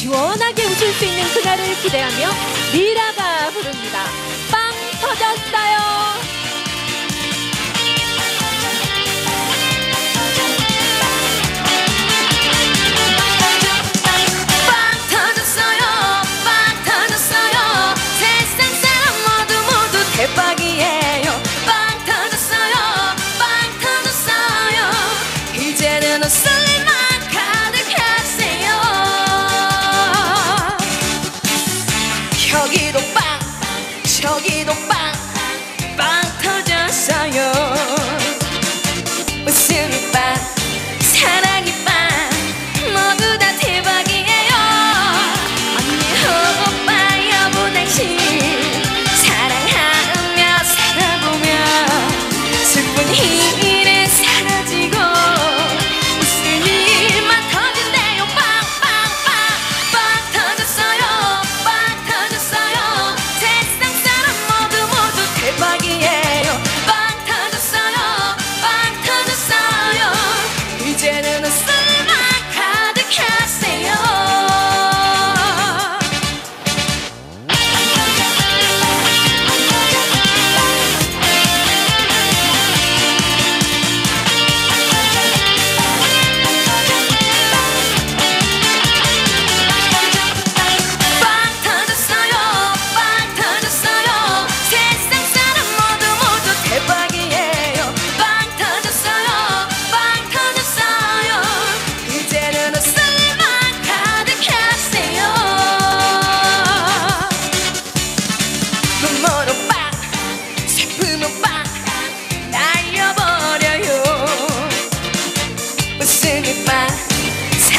시원하게 웃을 수 있는 그날을 기대하며 미라가 부릅니다. 빵 터졌어요. 여기도 빵 저기도 빵. dead.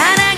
하나